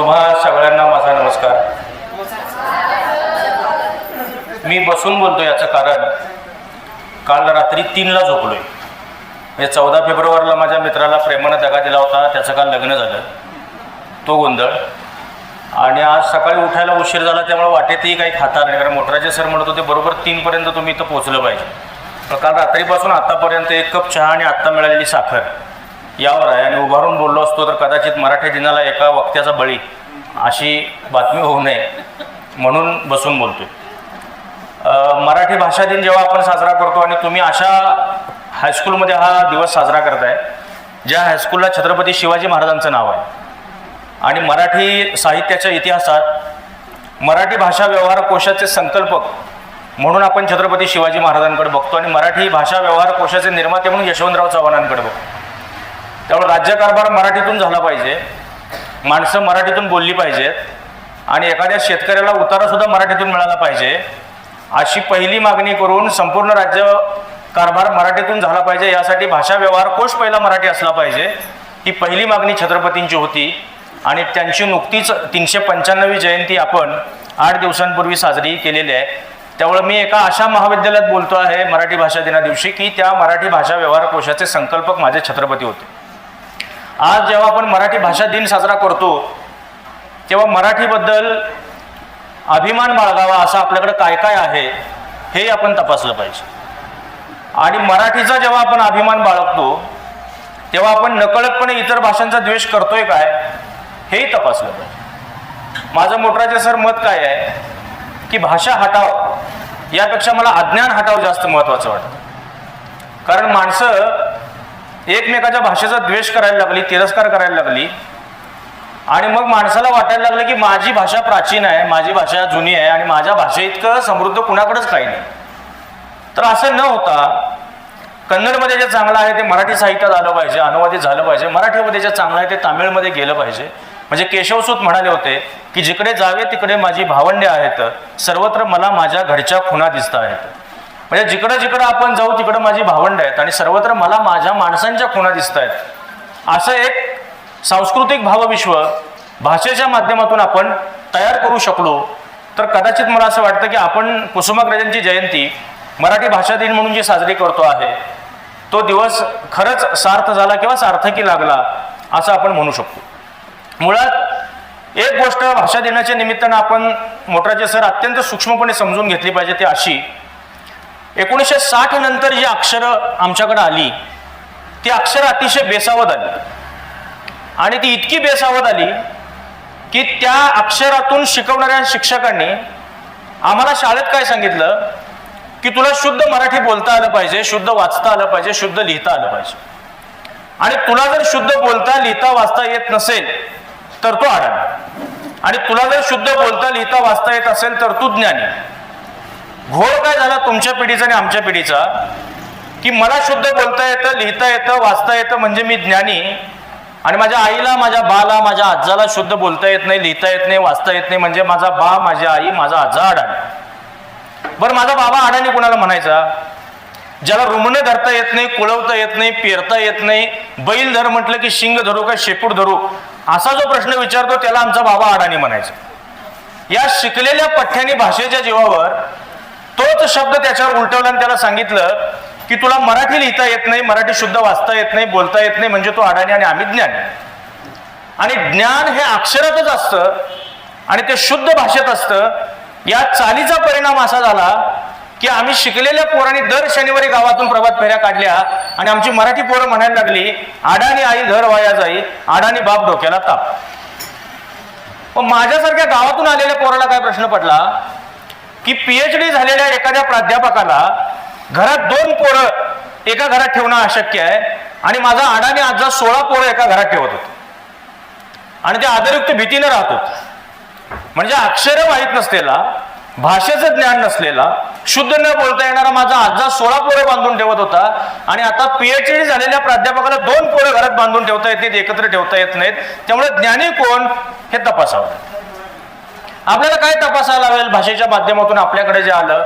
तुम्हा सगळ्यांना माझा नमस्कार. मी बसून बोलतो याचं कारण काल रात्री तीनला झोपलोय. म्हणजे चौदा फेब्रुवारीला माझ्या मित्राला प्रेमानं दगा दिला होता त्याचं काल लग्न झालं. तो गोंधळ. आणि आज सकाळी उठायला उशीर झाला त्यामुळे वाटेतही काही खाता नाही. कारण मोटराचे सर म्हणत होते बरोबर तीनपर्यंत तुम्ही इथं पोचलं पाहिजे. पण काल रात्रीपासून आत्तापर्यंत एक कप चहा आणि आत्ता मिळालेली साखर यावर आहे. आणि उभारून बोललो असतो तर कदाचित मराठी दिनाला एका वक्त्याचा बळी अशी बातमी होऊ नये म्हणून बसून बोलतोय. मराठी भाषा दिन जेव्हा आपण साजरा करतो आणि तुम्ही अशा हायस्कूलमध्ये हा दिवस साजरा करताय ज्या हायस्कूलला छत्रपती शिवाजी महाराजांचं नाव आहे आणि मराठी साहित्याच्या इतिहासात मराठी भाषा व्यवहार कोशाचे संकल्पक म्हणून आपण छत्रपती शिवाजी महाराजांकडे बघतो आणि मराठी भाषा व्यवहार कोशाचे निर्माते म्हणून यशवंतराव चव्हाणांकडे बघतो. त्यामुळे राज्यकारभार मराठीतून झाला पाहिजे. माणसं मराठीतून बोलली पाहिजेत आणि एखाद्या शेतकऱ्याला उतारासुद्धा मराठीतून मिळाला पाहिजे अशी पहिली मागणी करून संपूर्ण राज्य कारभार मराठीतून झाला पाहिजे यासाठी भाषा व्यवहार कोश पहिला मराठी असला पाहिजे ही पहिली मागणी छत्रपतींची होती. आणि त्यांची नुकतीच तीनशे पंच्याण्णवी जयंती आपण आठ दिवसांपूर्वी साजरी केलेली आहे. त्यामुळे मी एका अशा महाविद्यालयात बोलतो आहे मराठी भाषा दिना दिवशी की त्या मराठी भाषा व्यवहार कोशाचे संकल्पक माझे छत्रपती होते. आज जेव्हा आपण मराठी भाषा दिन साजरा करतो तेव्हा मराठीबद्दल अभिमान बाळगावा असं आपल्याकडे काय काय आहे हे आपण तपासलं पाहिजे. आणि मराठीचा जेव्हा आपण अभिमान बाळगतो तेव्हा आपण नकळतपणे इतर भाषांचा द्वेष करतोय काय हेही तपासलं पाहिजे. माझं मोटराचे सर मत काय आहे की भाषा हटाव यापेक्षा मला अज्ञान हटाव जास्त महत्त्वाचं वाटतं. कारण माणसं एकमेकाच्या भाषेचा द्वेष करायला लागली तिरस्कार करायला लागली. आणि मग माणसाला वाटायला लागलं की माझी भाषा प्राचीन आहे माझी भाषा जुनी आहे आणि माझ्या भाषे इतकं समृद्ध कुणाकडेच काही नाही. तर असं न होता कन्नडमध्ये जे चांगलं आहे ते मराठी साहित्यात आलं पाहिजे अनुवादित झालं पाहिजे. मराठीमध्ये जे चांगलं आहे ते तामिळमध्ये गेलं पाहिजे. म्हणजे केशवसूत म्हणाले होते की जिकडे जावे तिकडे माझी भावंडे आहेत सर्वत्र मला माझ्या घरच्या खुणा दिसत आहेत म्हणजे जिकडं जिकडं आपण जाऊ तिकडं माझी भावंड आहेत. आणि सर्वत्र मला माझ्या माणसांच्या खुणा दिसत आहेत. असं एक सांस्कृतिक भावविश्व भाषेच्या माध्यमातून आपण तयार करू शकलो तर कदाचित मला असं वाटतं की आपण कुसुमाग्रजांची जयंती मराठी भाषा दिन म्हणून जी साजरी करतो आहे तो दिवस खरंच सार्थ झाला किंवा सार्थकी लागला असं आपण म्हणू शकतो. मुळात एक गोष्ट भाषा दिनाच्या निमित्तानं आपण मोटराचे सर अत्यंत सूक्ष्मपणे समजून घेतली पाहिजे ती अशी एकोणीसशे साठ नंतर जी अक्षरं आमच्याकडे आली ती अक्षरं अतिशय बेसावत आली. आणि ती इतकी बेसावत आली की त्या अक्षरातून शिकवणाऱ्या शिक्षकांनी आम्हाला शाळेत काय सांगितलं? की तुला शुद्ध मराठी बोलता आलं पाहिजे शुद्ध वाचता आलं पाहिजे शुद्ध लिहिता आलं पाहिजे. आणि तुला जर शुद्ध बोलता लिहिता वाचता येत नसेल तर तो अडाणी आणि तुला जर शुद्ध बोलता लिहिता वाचता येत असेल तर तू ज्ञानी. घोळ काय झाला तुमच्या पिढीचा आणि आमच्या पिढीचा? की मला शुद्ध बोलता येतं लिहिता येतं वाचता येतं म्हणजे मी ज्ञानी. आणि माझ्या आईला माझ्या बाला माझ्या आजाला शुद्ध बोलता येत नाही लिहिता येत नाही वाचता येत नाही म्हणजे माझा बा माझी आई माझा आजा अडाणी. बरं माझा बाबा अडाणी कुणाला म्हणायचा? ज्याला रुमणे धरता येत नाही कुळवता येत नाही पेरता येत नाही बैल धर म्हटलं की शिंग धरू का शेपूट धरू? असा जो प्रश्न विचारतो त्याला आमचा बाबा अडाणी म्हणायचा. या शिकलेल्या पठ्यानी भाषेच्या जीवावर तोच शब्द त्याच्यावर उलटवला आणि त्याला सांगितलं की तुला मराठी लिहिता येत नाही मराठी शुद्ध वाचता येत नाही बोलता येत नाही म्हणजे तो अडाणी आणि आम्ही ज्ञानी आणि ज्ञान हे अक्षरातच असतं आणि ते शुद्ध भाषेत असतं. या चालीचा परिणाम असा झाला की आम्ही शिकलेल्या पोरांनी दर शनिवारी गावातून प्रभात फेऱ्या काढल्या आणि आमची मराठी पोरं म्हणायला लागली अडाणी आई घर वाया जाई अडाणी बाप डोक्याला ताप. मग माझ्यासारख्या गावातून आलेल्या पोराला काय प्रश्न पडला? की पीएच डी झालेल्या एखाद्या प्राध्यापकाला घरात दोन पोरं एका घरात ठेवणं अशक्य आहे आणि माझा अडाणी आजा सोळा पोरं एका घरात ठेवत होते. आणि ते आदरयुक्त भीतीनं राहत होते. म्हणजे अक्षर माहीत नसलेला भाषेचं ज्ञान नसलेला शुद्ध न बोलता येणारा माझा आजा सोळा पोरं बांधून ठेवत होता आणि आता पीएचडी झालेल्या प्राध्यापकाला दोन पोरं घरात बांधून ठेवता येत नाहीत एकत्र ठेवता येत नाहीत. त्यामुळे ज्ञानी कोण हे तपासावं आपल्याला काय तपासावं लागेल? भाषेच्या माध्यमातून आपल्याकडे जे आलं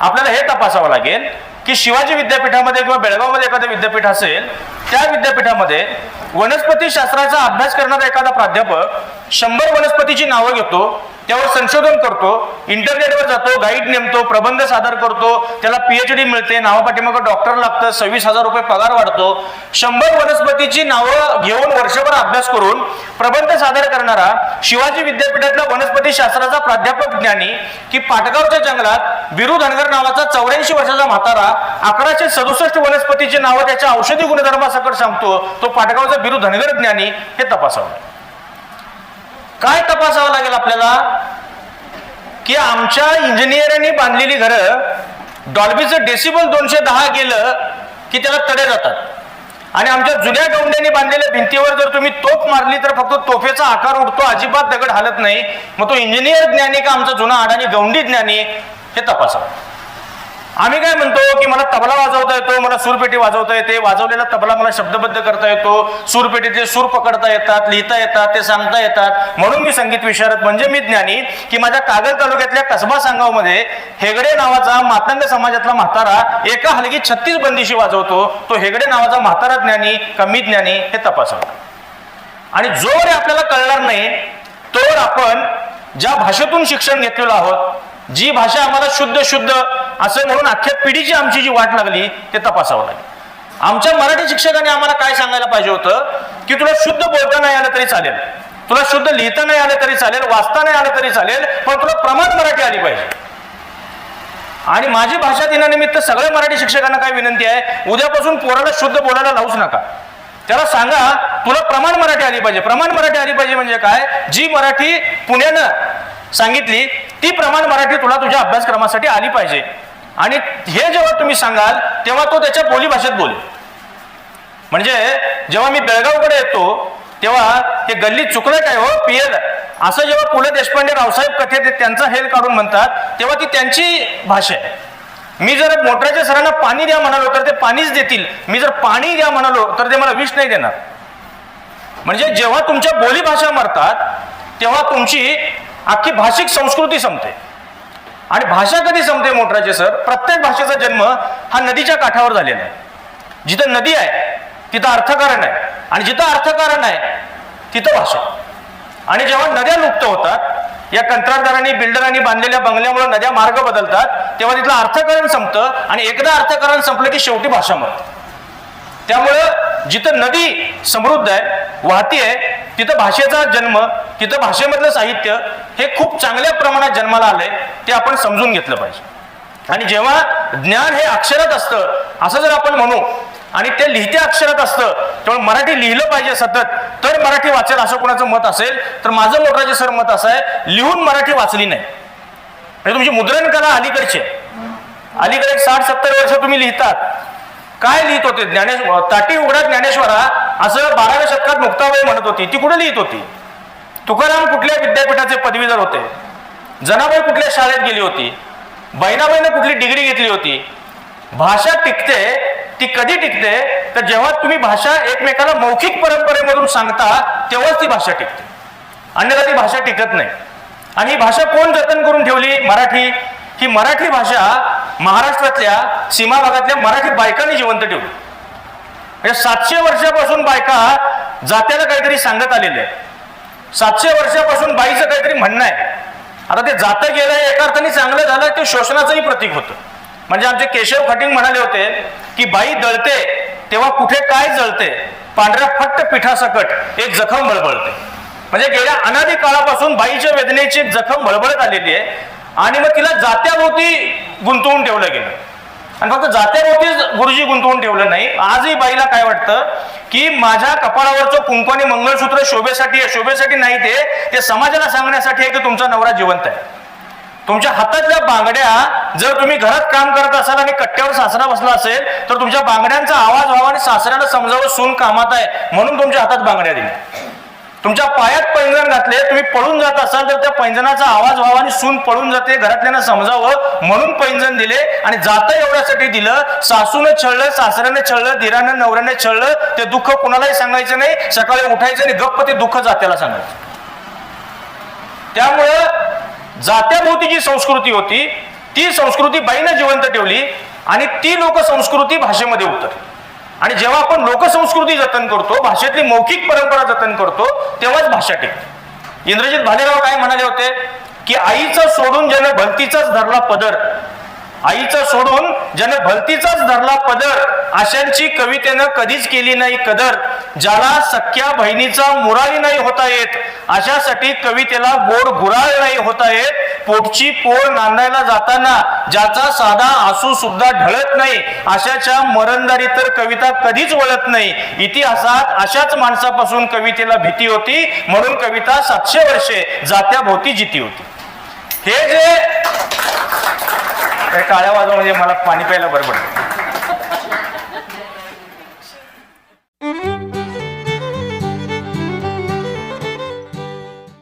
आपल्याला हे तपासावं लागेल की शिवाजी विद्यापीठामध्ये किंवा बेळगावमध्ये एखादं विद्यापीठ असेल त्या विद्यापीठामध्ये वनस्पती शास्त्राचा अभ्यास करणारा एखादा प्राध्यापक शंभर वनस्पतीची नावं घेतो त्यावर संशोधन करतो इंटरनेटवर जातो गाईड नेमतो प्रबंध सादर करतो त्याला पीएच डी मिळते नावापाठीमागं डॉक्टर लागतं सव्वीस हजार रुपये पगार वाढतो. शंभर वनस्पतीची नावं घेऊन वर्षभर अभ्यास करून प्रबंध सादर करणारा शिवाजी विद्यापीठातला वनस्पती शास्त्राचा प्राध्यापक ज्ञानी की पाटगावच्या जंगलात बिरू धनगर नावाचा चौऱ्याऐंशी वर्षाचा म्हातारा अकराशे सदुसष्ट वनस्पतीची नावं त्याच्या औषधी गुणधर्मासकट सांगतो. तो पाटगावचा बिरू धनगर ज्ञानी हे तपासावं. काय तपासावं लागेल आपल्याला? की आमच्या इंजिनियरांनी बांधलेली घरं डॉल्बीचं डेसिबल दोनशे दहा गेलं की त्याला तडे जातात. आणि आमच्या जुन्या गौंड्यांनी बांधलेल्या भिंतीवर जर तुम्ही तोफ मारली तर फक्त तोफेचा आकार उडतो अजिबात दगड हालत नाही. मग तो इंजिनियर ज्ञानी का आमचा जुना अडाणी गौंडी ज्ञानी? हे तपासावं. आम्ही काय म्हणतो की मला तबला वाजवता येतो मला सूरपेटी वाजवता येते. वाजवलेला तबला मला शब्दबद्ध करता येतो. सूरपेटीचे सूर पकडता येतात लिहिता येतात ते सांगता येतात. म्हणून मी संगीत विशारद म्हणजे मी ज्ञानी की माझ्या कागल तालुक्यातल्या कसबा सांगावमध्ये हेगडे नावाचा मातंग समाजातला म्हातारा एका हलगी छत्तीस बंदिशी वाजवतो. तो हेगडे नावाचा म्हातारा ज्ञानी कमी ज्ञानी हे तपासावं आणि जोवर आपल्याला कळणार नाही तोवर आपण ज्या भाषेतून शिक्षण घेतलेलो आहोत जी भाषा आम्हाला शुद्ध शुद्ध असं म्हणून अख्ख्या पिढीची आमची जी वाट लागली ते तपासावं लागेल. आमच्या मराठी शिक्षकाने आम्हाला काय सांगायला पाहिजे होतं? की तुला शुद्ध बोलता नाही आलं तरी चालेल. तुला शुद्ध लिहिता नाही आलं तरी चालेल वाचता नाही आलं तरी चालेल पण तुला प्रमाण मराठी आली पाहिजे. आणि माझी भाषा दिनानिमित्त सगळ्या मराठी शिक्षकांना काय विनंती आहे? उद्यापासून पोराला शुद्ध बोलायला लावूच नका. त्याला सांगा तुला प्रमाण मराठी आली पाहिजे. प्रमाण मराठी आली पाहिजे म्हणजे काय? जी मराठी पुण्यानं सांगितली ती प्रमाण मराठी तुला तुझ्या अभ्यासक्रमासाठी आली पाहिजे. आणि हे जेव्हा तुम्ही सांगाल तेव्हा तो त्याच्या बोलीभाषेत बोलेल. म्हणजे जेव्हा मी बेळगावकडे येतो तेव्हा ते गल्ली चुकलं काय हो? पियल असं जेव्हा पु ल देशपांडे रावसाहेब कथेत त्यांचा हेल काढून म्हणतात तेव्हा ती त्यांची भाषा आहे. मी जर मोटराच्या सरांना पाणी द्या म्हणालो तर ते पाणीच देतील. मी जर पाणी द्या म्हणालो तर ते मला विष नाही देणार. म्हणजे जेव्हा तुमच्या बोलीभाषा मरतात तेव्हा तुमची अख्खी भाषिक संस्कृती संपते. आणि भाषा कधी संपते मोटराचे सर? प्रत्येक भाषेचा जन्म हा नदीच्या काठावर झालेला आहे. जिथं नदी आहे तिथं अर्थकारण आहे. आणि जिथं अर्थकारण आहे तिथं भाषा. आणि जेव्हा नद्या लुप्त होतात या कंत्राटदारांनी बिल्डरांनी बांधलेल्या बंगल्यामुळे नद्या मार्ग बदलतात तेव्हा तिथलं अर्थकारण संपतं आणि एकदा अर्थकारण संपलं की शेवटी भाषा मरते. त्यामुळं जिथं नदी समृद्ध आहे वाहती आहे तिथं भाषेचा जन्म तिथं भाषेमधलं साहित्य हे खूप चांगल्या प्रमाणात जन्माला आलंय ते आपण समजून घेतलं पाहिजे. आणि जेव्हा ज्ञान हे अक्षरात असतं असं जर आपण म्हणू आणि ते लिहित्या अक्षरात असतं तेव्हा मराठी लिहिलं पाहिजे सतत तर मराठी वाचेल असं कोणाचं मत असेल तर माझं मोठराजे सर मत असं आहे लिहून मराठी वाचली नाही. म्हणजे तुमची मुद्रण कला अलीकडची आहे. अलीकडे एक साठ सत्तर वर्ष तुम्ही लिहितात. काय लिहित होते ज्ञानेश ताटी उघडा ज्ञानेश्वरा असं बाराव्या शतकात मुक्ताबाई म्हणत होती ती कुठे लिहित होती? तुकाराम कुठल्या विद्यापीठाचे पदवीधर होते? जनाबाई कुठल्या शाळेत गेली होती? बहिणाबाईनं कुठली डिग्री घेतली होती? भाषा टिकते ती कधी टिकते? तर जेव्हा तुम्ही भाषा एकमेकाला मौखिक परंपरेमधून सांगता तेव्हाच ती भाषा टिकते. अन्यथा ती भाषा टिकत नाही. आणि ही भाषा कोण जतन करून ठेवली? मराठी. ही मराठी भाषा महाराष्ट्रातल्या सीमा भागातल्या मराठी बायकांनी जिवंत ठेवली. म्हणजे सातशे वर्षापासून बायका जात्याला काहीतरी सांगत आलेल्या आहेत. सातशे वर्षापासून बाईचं काहीतरी म्हणणं आहे. आता ते जातं गेलंय एका अर्थाने चांगलं झालं ते शोषणाचंही प्रतीक होतं. म्हणजे आमचे केशव खटिंग म्हणाले होते की बाई दळते तेव्हा कुठे काय जळते? पांढऱ्या फट्ट पिठासकट एक जखम बळबळते. म्हणजे गेल्या अनादी काळापासून बाईच्या वेदनेची एक जखम बळबळत आलेली आहे आणि मग तिला जात्याभोवती गुंतवून ठेवलं गेलं. आणि फक्त जात्याभोवतीच गुरुजी गुंतवून ठेवलं नाही. आजही बाईला काय वाटतं? की माझ्या कपाळावरचं कुंकवानी मंगळसूत्र शोभेसाठी आहे शोभेसाठी नाही ते ते समाजाला सांगण्यासाठी आहे की तुमचा नवरा जिवंत आहे. तुमच्या हातातल्या बांगड्या जर तुम्ही घरात काम करत असाल आणि कट्ट्यावर सासरा बसला असेल तर तुमच्या बांगड्यांचा आवाज व्हावा आणि सासऱ्याला समजावं सून कामात आहे म्हणून तुमच्या हातात बांगड्या दिल्या. तुमच्या पायात पैंजण घातले तुम्ही पळून जात असाल तर त्या पैंजणाचा आवाज व्हावा आणि सून पळून जाते घरातल्यांना समजावं म्हणून पैंजण दिले आणि जात एवढ्यासाठी दिलं. सासूनं छळलं सासऱ्याने छळलं दिरानं नवऱ्याने छळलं ते दुःख कुणालाही सांगायचं नाही. सकाळी उठायचं आणि गप्प ते दुःख जात्याला सांगायचं. त्यामुळं जात्याभोवती जी संस्कृती होती ती संस्कृती बाईनं जिवंत ठेवली आणि ती लोक संस्कृती भाषेमध्ये उतरली. आणि जेव्हा आपण लोकसंस्कृती जतन करतो भाषेतली मौखिक परंपरा जतन करतो तेव्हाच भाषा टिकते इंद्रजित भालेराव काय म्हणाले होते? की आईचं सोडून ज्याने भलतीचाच धरला पदर आईचं सोडून ज्याने भलतीचाच धरला पदर अशांची कवितेनं कधीच केली नाही कदर. ज्याला सख्या बहिणीचा मुरारी नाही होता येत अशासाठी कवितेला गोड गुराळ नाही होता येत. पोटची पोळ नांदायला जाताना ज्याचा साधा आसू सुद्धा ढळत नाही अशाच्या मरणदारी तर कविता कधीच वळत नाही. इतिहासात अशाच माणसापासून कवितेला भीती होती म्हणून कविता सातशे वर्षे जात्याभोवती जिती होती. हे जे त्या टाळ्या वाजवा म्हणजे मला पाणी प्यायला बरं पडतं.